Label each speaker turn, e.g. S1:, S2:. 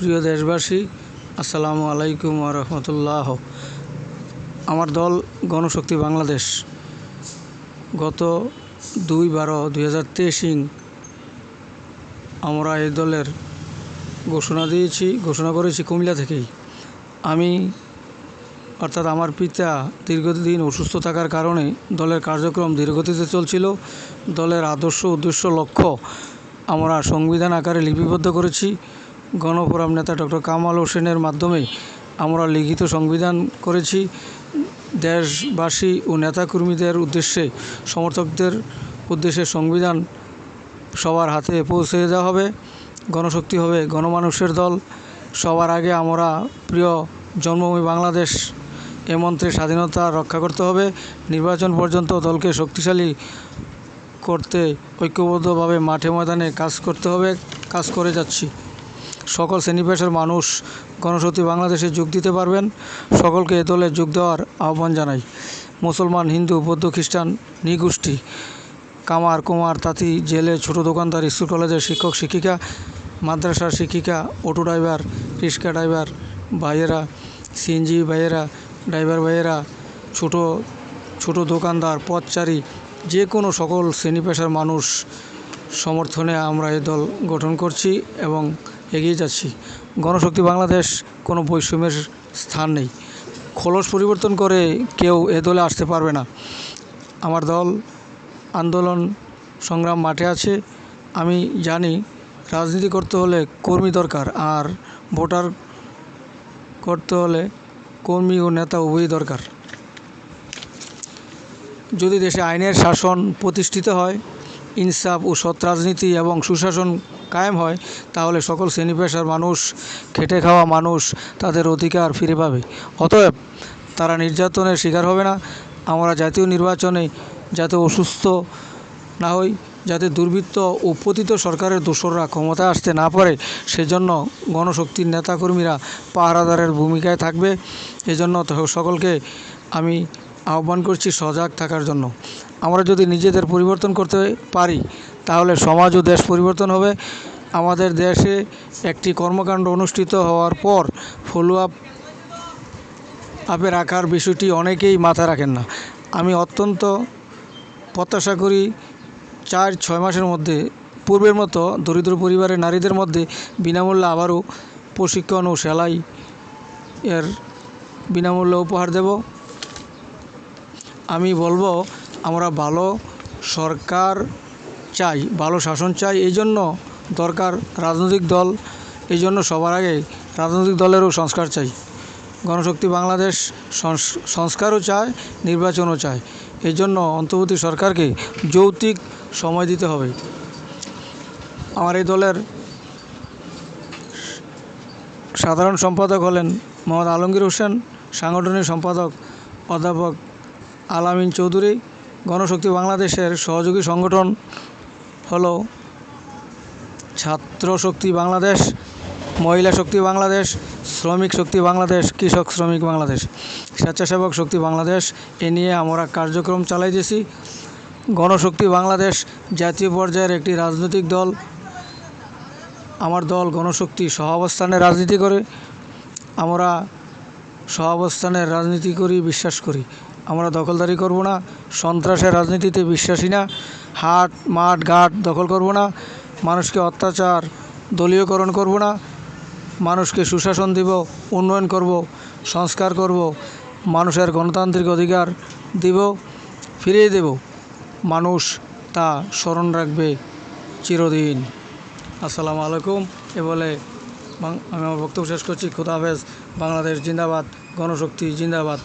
S1: প্রিয় দেশবাসী, আসসালামু আলাইকুম রহমতুল্লাহ। আমার দল গণশক্তি বাংলাদেশ গত দুই বারো দুই হাজার তেইশিং আমরা এই দলের ঘোষণা দিয়েছি, ঘোষণা করেছি কুমিল্লা থেকেই। আমি, অর্থাৎ আমার পিতা দীর্ঘদিন অসুস্থ থাকার কারণে দলের কার্যক্রম ধীরগতিতে চলছিল। দলের আদর্শ উদ্দেশ্য লক্ষ্য আমরা সংবিধান আকারে লিপিবদ্ধ করেছি। গণফোরাম নেতা ডক্টর কামাল হোসেনের মাধ্যমে আমরা লিখিত সংবিধান করেছি। দেশবাসী ও নেতাকর্মীদের উদ্দেশ্যে, সমর্থকদের উদ্দেশ্যে সংবিধান সবার হাতে পৌঁছে দেওয়া হবে। গণশক্তি হবে গণমানুষের দল। সবার আগে আমরা প্রিয় জন্মভূমি বাংলাদেশ, এ মন্ত্রে স্বাধীনতা রক্ষা করতে হবে। নির্বাচন পর্যন্ত দলকে শক্তিশালী করতে ঐক্যবদ্ধভাবে মাঠে ময়দানে কাজ করতে হবে, কাজ করে যাচ্ছি। সকল শ্রেণি পেশার মানুষ গণশক্তি বাংলাদেশে যোগ দিতে পারবেন। সকলকে এ দলে যোগ দেওয়ার আহ্বান জানাই। মুসলমান, হিন্দু, বৌদ্ধ, খ্রিস্টান, নৃগোষ্ঠী, কামার, কুমার, তাঁতি, জেলে, ছোট দোকানদার, স্কুল কলেজের শিক্ষক, শিক্ষিকা, মাদ্রাসার শিক্ষিকা, অটো ড্রাইভার, রিক্সা ড্রাইভার ভাইয়েরা, সিএনজি ভাইয়েরা, ড্রাইভার ভাইয়েরা, ছোট ছোট দোকানদার, পথচারী, যে কোনো সকল শ্রেণি পেশার মানুষ সমর্থনে আমরা এই দল গঠন করছি এবং এগিয়ে যাচ্ছি। গণশক্তি বাংলাদেশ কোনো বৈষম্যের স্থান নেই। খোলস পরিবর্তন করে কেউ এ দলে আসতে পারবে না। আমার দল আন্দোলন সংগ্রাম মাঠে আছে। আমি জানি রাজনীতি করতে হলে কর্মী দরকার আর ভোটার করতে হলে কর্মী ও নেতা উভয়ই দরকার। যদি দেশে আইনের শাসন প্রতিষ্ঠিত হয়, ইনসাফ ও সৎ রাজনীতি এবং সুশাসন কায়েম হয়, তাহলে সকল শ্রেণি পেশার মানুষ, খেটে খাওয়া মানুষ তাদের অধিকার ফিরে পাবে। অতএব তারা নির্যাতনের শিকার হবে না। আমরা জাতীয় নির্বাচনে যাতে অসুস্থ না হই, যাতে দুর্বৃত্ত ও পতিত সরকারের দোসররা ক্ষমতায় আসতে না পারে, সেজন্য গণশক্তির নেতাকর্মীরা পাহারাদারের ভূমিকায় থাকবে। এজন্য সকলকে আমি আহ্বান করছি সজাগ থাকার জন্য। আমরা যদি নিজেদের পরিবর্তন করতে পারি, তাহলে সমাজ ও দেশ পরিবর্তন হবে। আমাদের দেশে একটি কর্মকাণ্ড অনুষ্ঠিত হওয়ার পর ফলো আপ আপে রাখার বিষয়টি অনেকেই মাথায় রাখেন না। আমি অত্যন্ত প্রত্যাশা করি চার, ছয় মাসের মধ্যে, পূর্বের মতো দরিদ্র পরিবারের নারীদের মধ্যে বিনামূল্যে আবারও প্রশিক্ষণ ও সেলাই এর বিনামূল্যে উপহার দেব। আমি বলব, আমরা ভালো সরকার চাই, ভালো শাসন চাই, এই জন্য দরকার রাজনৈতিক দল, এই জন্য সবার আগে রাজনৈতিক দলেরও সংস্কার চাই। গণশক্তি বাংলাদেশ সংস- সংস্কারও চায়, নির্বাচনও চায়। এই জন্য অন্তর্বর্তী সরকারকে যৌক্তিক সময় দিতে হবে। আমার এই দলের সাধারণ সম্পাদক হলেন মোহাম্মদ আলমগীর হোসেন, সাংগঠনিক সম্পাদক অধ্যাপক আলামিন চৌধুরী, গণশক্তি বাংলাদেশের সহযোগী সংগঠন হল ছাত্র শক্তি বাংলাদেশ, মহিলা শক্তি বাংলাদেশ, শ্রমিক শক্তি বাংলাদেশ, কৃষক শ্রমিক বাংলাদেশ। স্বেচ্ছাসেবক শক্তি বাংলাদেশ, এ নিয়ে আমরা কার্যক্রম চালাইতেছি গণশক্তি বাংলাদেশ জাতীয় পর্যায়ের একটি রাজনৈতিক দল। আমার দল গণশক্তি সহাবস্থানে রাজনীতি করে। আমরা সহাবস্থানের রাজনীতি করি, বিশ্বাস করি। আমরা দখলদারি করব না, সন্ত্রাসের রাজনীতিতে বিশ্বাসী না, হাট, মাঠ, ঘাট দখল করব না, মানুষকে অত্যাচার দলীয়করণ করব না, মানুষকে সুশাসন দিব, উন্নয়ন করব, সংস্কার করব, মানুষের গণতান্ত্রিক অধিকার দিব, ফিরিয়ে দেব। মানুষ তা স্মরণ রাখবে চিরদিন। আসসালামু আলাইকুম। এ বলে আমি আমার বক্তব্য শেষ করছি। খুদা হাফেজ। বাংলাদেশ জিন্দাবাদ। গণশক্তি জিন্দাবাদ।